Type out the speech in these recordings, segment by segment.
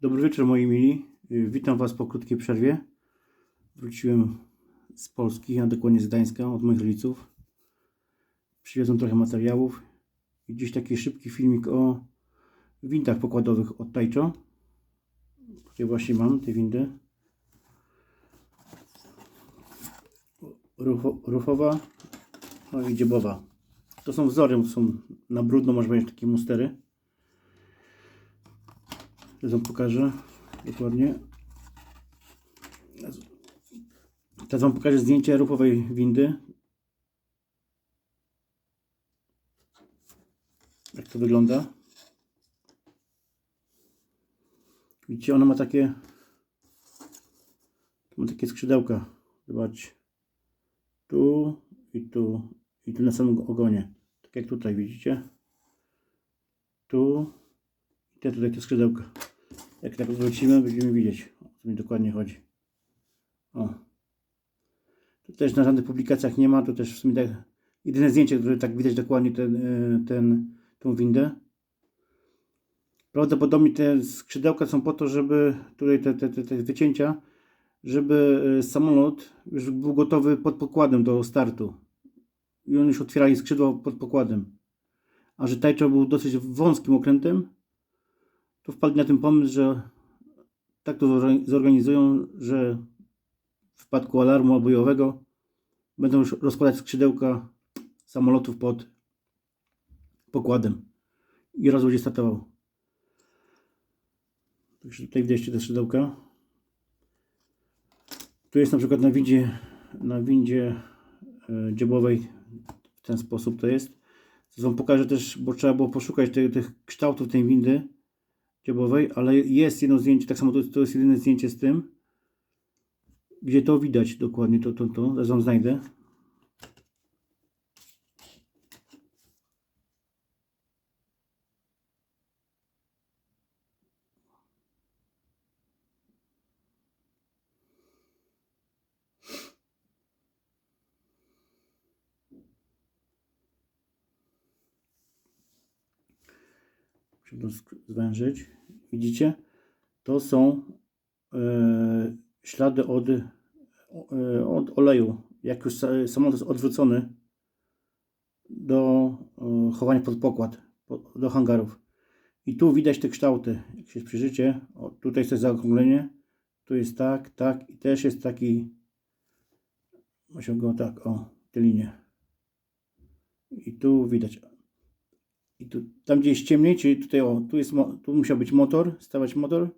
Dobry wieczór moi mili. Y, Witam Was po krótkiej przerwie. Wróciłem z Polski, a dokładnie z Gdańska od moich rodziców. Przywiozłem trochę materiałów i dziś taki szybki filmik o windach pokładowych od Taicho. Tutaj właśnie mam te windy. Rufo, rufowa no i dziebowa. To są wzory, są na brudno, można powiedzieć, takie mustery. Teraz wam pokażę dokładnie. Teraz wam pokażę zdjęcie rufowej windy. Jak to wygląda. Widzicie, ona ma takie ma takie skrzydełka. Zobaczcie. Tu i tu i tu na samym ogonie. Tak jak tutaj widzicie. Tu i te tutaj te skrzydełka. Jak tak odwrócimy, będziemy widzieć, o co mi dokładnie chodzi. O. Tu też na żadnych publikacjach nie ma, to też w sumie tak, jedyne zdjęcie, które tak widać dokładnie ten, e, ten, tą windę. Prawdopodobnie te skrzydełka są po to, żeby tutaj te, te, te, te wycięcia, żeby e, samolot już był gotowy pod pokładem do startu. I on już otwierali skrzydło pod pokładem. A że Taicho był dosyć wąskim okrętem, to wpadli na ten pomysł, że tak to zorga- zorganizują, że w przypadku alarmu bojowego będą już rozkładać skrzydełka samolotów pod pokładem i raz będzie startował. Także tutaj widać te skrzydełka. Tu jest na przykład na windzie, na windzie e, dziobowej w ten sposób to jest. To pokażę też, bo trzeba było poszukać tych kształtów tej windy dziobowej, ale jest jedno zdjęcie, tak samo to, to jest jedyne zdjęcie z tym, gdzie to widać dokładnie, to, to, to, zaraz znajdę. Sk- zwężyć. Widzicie? To są e, ślady od, e, od oleju. Jak już sa- samolot jest odwrócony do e, chowania pod pokład, po, do hangarów. I tu widać te kształty. Jak się przyjrzycie, o, tutaj jest zaokrąglenie, tu jest tak, tak i też jest taki, go tak, o, te linie. I tu widać. I tu, tam gdzie jest ciemniej, czyli tutaj o, tu, jest, tu musiał być motor, stawać motor.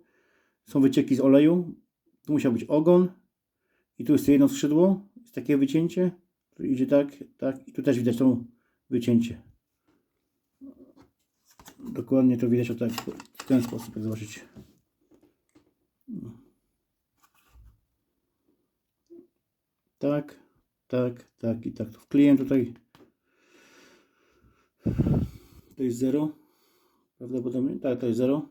Są wycieki z oleju. Tu musiał być ogon. I tu jest jedno skrzydło. Jest takie wycięcie. Tu idzie tak, tak. I tu też widać to wycięcie. Dokładnie to widać o tak, w ten sposób, jak zobaczycie. Tak, tak, tak i tak. Wkleiłem tutaj to jest 0. Prawdopodobnie. Tak, to jest 0.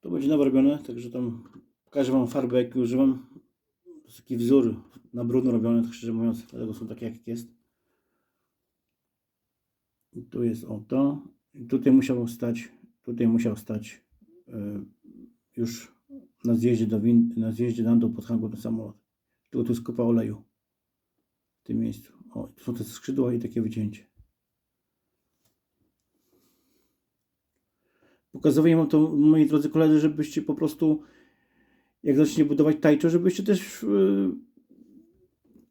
To będzie nowo robione, także tam pokażę Wam farbę, jakiej używam. To jest taki wzór na brudno robiony, tak szczerze mówiąc, dlatego są takie, jak jest. I tu jest o to. I tutaj musiał stać, tutaj musiał stać e, już na zjeździe do wind, na zjeździe na dół pod ten samolot. Tu, jest kopa oleju w tym miejscu. O, tu są te skrzydła i takie wycięcie. Pokazuję wam to, moi drodzy koledzy, żebyście po prostu, jak zacznie budować Taicho, żebyście też yy,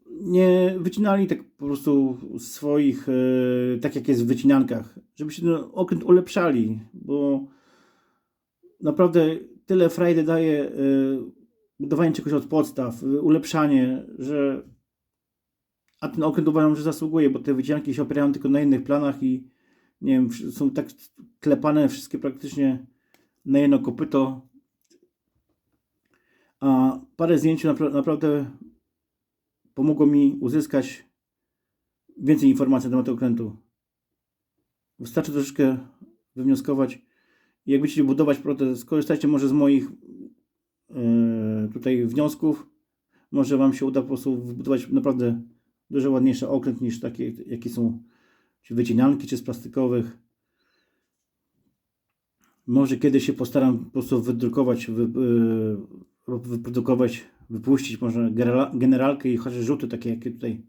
nie wycinali tak po prostu swoich, yy, tak jak jest w wycinankach. Żebyście ten okręt ulepszali, bo naprawdę tyle frajdy daje yy, budowanie czegoś od podstaw, ulepszanie, że a ten okręt uważam, że zasługuje, bo te wycinanki się opierają tylko na innych planach i nie wiem, są tak klepane wszystkie praktycznie na jedno kopyto. A parę zdjęć napra- naprawdę pomogło mi uzyskać więcej informacji na temat okrętu. Wystarczy troszeczkę wywnioskować. Jak będziecie budować protez, skorzystajcie może z moich e, tutaj wniosków. Może Wam się uda po prostu wybudować naprawdę dużo ładniejszy okręt niż takie, jakie są czy wycinanki, czy z plastikowych. Może kiedyś się postaram po prostu wydrukować, wy, yy, wyprodukować, wypuścić może generalkę i chociaż rzuty takie, jakie tutaj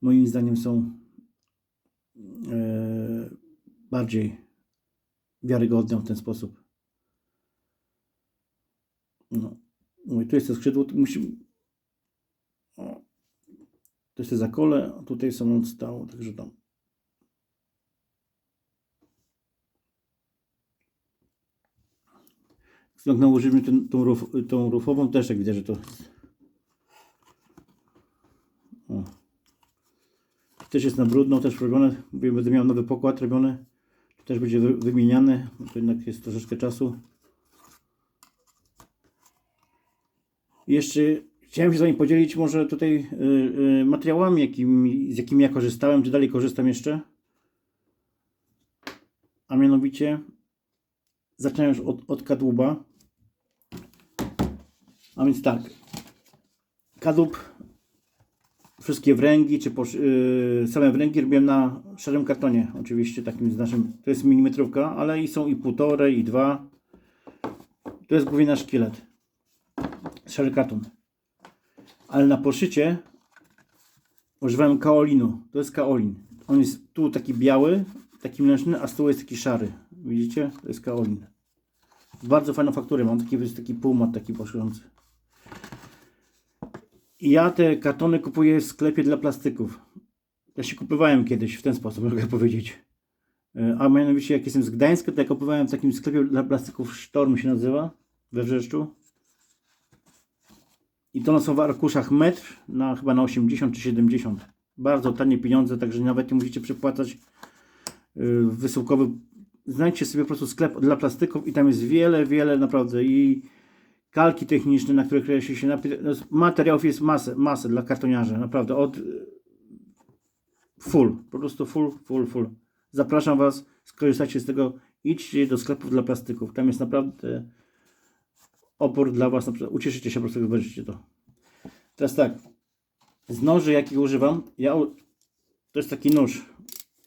moim zdaniem są yy, bardziej wiarygodne w ten sposób. No. Mówię, tu jest to skrzydło, musi... To jest te zakole, a tutaj są od stału, także tam. Jak nałożymy ten, tą, ruf, tą rufową, też jak widzę, że to... O. Też jest na brudno, też robione. Będę miał nowy pokład robiony. Też będzie wy- wymieniany, bo to jednak jest troszeczkę czasu. Jeszcze chciałem się z Wami podzielić może tutaj y, y, materiałami, z jakimi ja korzystałem, czy dalej korzystam jeszcze. A mianowicie zaczynam już od, od kadłuba. A więc tak. Kadłub, wszystkie wręgi, czy posz, yy, same wręgi robiłem na szarym kartonie. Oczywiście takim z naszym, to jest milimetrówka, ale i są i półtorej, i dwa. To jest głównie na szkielet. Szary karton. Ale na poszycie używałem kaolinu. To jest kaolin. On jest tu taki biały, taki mleczny, a z tyłu jest taki szary. Widzicie? To jest kaolin. Bardzo fajną fakturę mam. Taki, jest taki półmat taki poszukujący. I ja te kartony kupuję w sklepie dla plastyków. Ja się kupowałem kiedyś w ten sposób, mogę powiedzieć. E, A mianowicie jak jestem z Gdańska, to ja kupowałem w takim sklepie dla plastyków Sztorm się nazywa. We Wrzeszczu. I to są w arkuszach metr na chyba na 80 czy 70. Bardzo tanie pieniądze, także nawet nie musicie przepłacać yy, wysyłkowy. Znajdźcie sobie po prostu sklep dla plastyków i tam jest wiele, wiele naprawdę i kalki techniczne, na których się napis. no, Materiałów jest masę, masę dla kartoniarzy, naprawdę od full, po prostu full, full, full. Zapraszam Was, skorzystajcie z tego, idźcie do sklepów dla plastyków. Tam jest naprawdę opór dla Was, ucieszycie się po prostu, zobaczycie to. Teraz tak, z noży jakich używam, ja, to jest taki nóż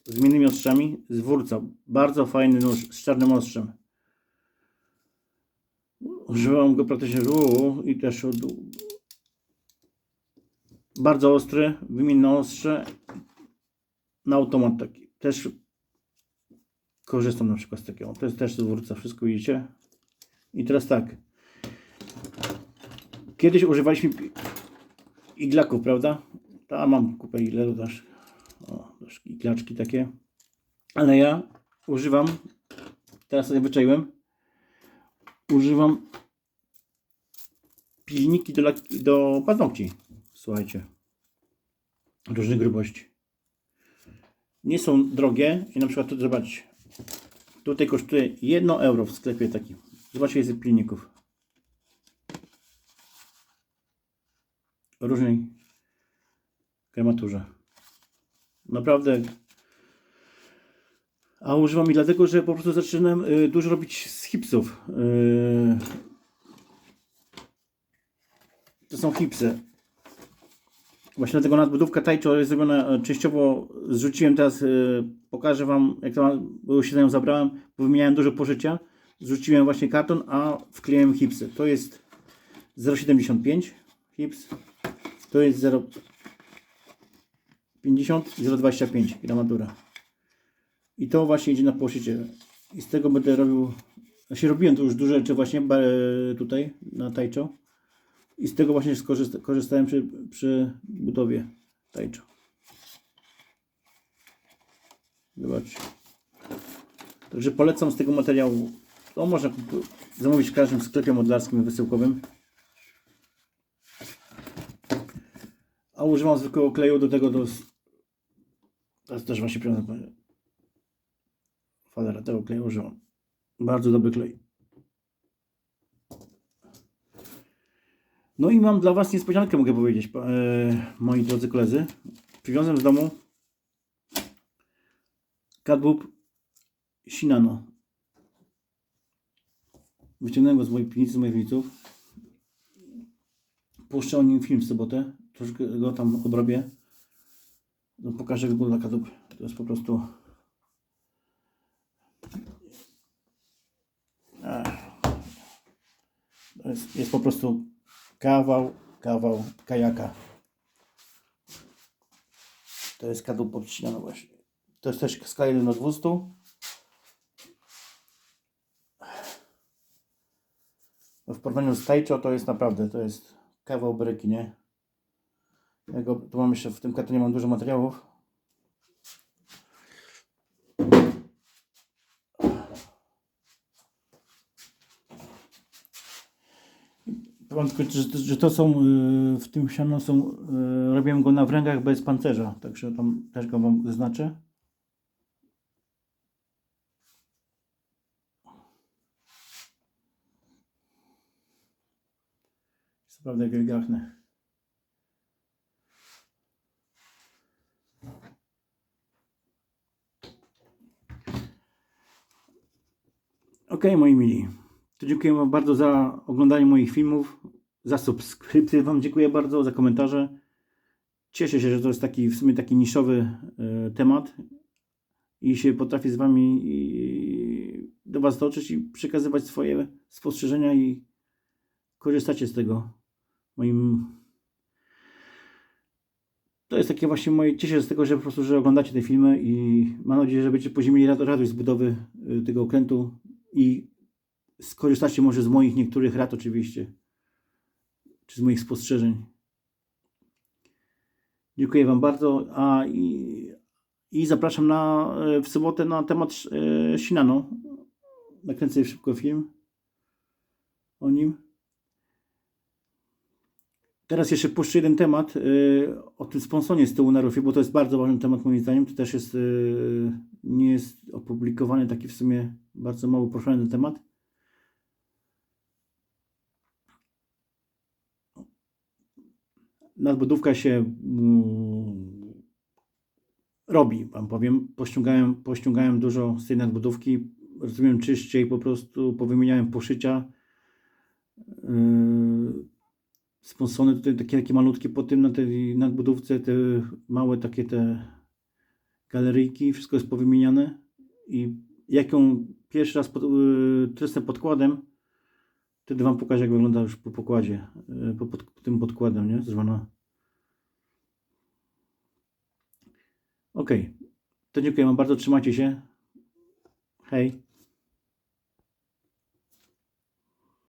z innymi ostrzami, z wórca, bardzo fajny nóż z czarnym ostrzem. Używam go praktycznie u, i też od, bardzo ostry, wymienne ostrze, na automat taki, też korzystam na przykład z takiego, to jest też z wórca, wszystko widzicie. I teraz tak, Kiedyś używaliśmy iglaków, prawda? Tam mam kupę iglaków też. O, też iglaczki takie. Ale ja używam, teraz sobie wyczaiłem, używam pilniki do, do paznokci. Słuchajcie. Różnych grubości. Nie są drogie i na przykład tu zobaczcie. Tutaj kosztuje 1 euro w sklepie takim. Zobaczcie, jest pilników. Różnej krematurze. Naprawdę. A używam i dlatego, że po prostu zaczynam y, dużo robić z hipsów. Y, to są hipsy. Właśnie dlatego nadbudówka Taicho jest zrobiona e, częściowo. Zrzuciłem teraz, y, pokażę Wam, jak to bo się nią zabrałem, bo wymieniałem dużo pożycia. Zrzuciłem właśnie karton, a wkleiłem hipsy. To jest 0,75 hips. To jest 0,50 i 0,25 gramatura. I to właśnie idzie na poszycie. I z tego będę robił, znaczy robiłem to już duże rzeczy właśnie ba- tutaj na Taicho. I z tego właśnie skorzysta- korzystałem przy, przy budowie Taicho. Zobaczcie. Także polecam z tego materiału. To można zamówić w każdym sklepie modlarskim wysyłkowym. A używam zwykłego kleju do tego do... Teraz też właśnie piątek. Falera tego kleju używam. Bardzo dobry klej. No i mam dla Was niespodziankę, mogę powiedzieć, e, moi drodzy koledzy. Przywiozłem z domu kadłub Shinano. Wyciągnąłem go z mojej piwnicy, z moich widzów. Puszczę o nim film w sobotę. Też go tam obrobię. No, pokażę, jak wygląda kadłub. To jest po prostu... To jest, jest po prostu kawał, kawał kajaka. To jest kadłub obcinany właśnie. To jest też skala na 200. W porównaniu z Taicho to jest naprawdę, to jest kawał bryki, nie? Tu mam jeszcze, w tym kartonie mam dużo materiałów. Tylko, że, że to są, y, w tym siano są, y, robiłem go na wręgach bez pancerza, także tam też go wam zaznaczę. Jest naprawdę wielgachne. Ok, moi mili. To dziękuję Wam bardzo za oglądanie moich filmów, za subskrypcję Wam dziękuję bardzo, za komentarze. Cieszę się, że to jest taki w sumie taki niszowy e, temat i się potrafię z Wami i, do Was dotrzeć i przekazywać swoje spostrzeżenia i korzystacie z tego moim to jest takie właśnie moje, cieszę się z tego, że po prostu, że oglądacie te filmy i mam nadzieję, że będziecie rad- radość z budowy y, tego okrętu i skorzystacie może z moich niektórych rad oczywiście, czy z moich spostrzeżeń. Dziękuję Wam bardzo, a i, i zapraszam na, e, w sobotę na temat e, Shinano. Nakręcę szybko film o nim. Teraz jeszcze puszczę jeden temat y, o tym sponsonie z tyłu na rufie, bo to jest bardzo ważny temat moim zdaniem. To też jest, y, nie jest opublikowany, taki w sumie bardzo mało proszony temat. Nadbudówka się mm, robi, wam powiem. Pościągałem, pościągałem dużo z tej nadbudówki. Rozumiem czyściej, po prostu powymieniałem poszycia. Yy, sponsony tutaj takie, takie malutkie po tym na tej nadbudówce, te małe takie te galeryjki, wszystko jest powymieniane i jak ją pierwszy raz pod, trysnę podkładem, wtedy Wam pokażę jak wygląda już po pokładzie, yy, po, pod, tym podkładem, nie? Zwana. Ok, to dziękuję Wam bardzo, trzymajcie się, hej.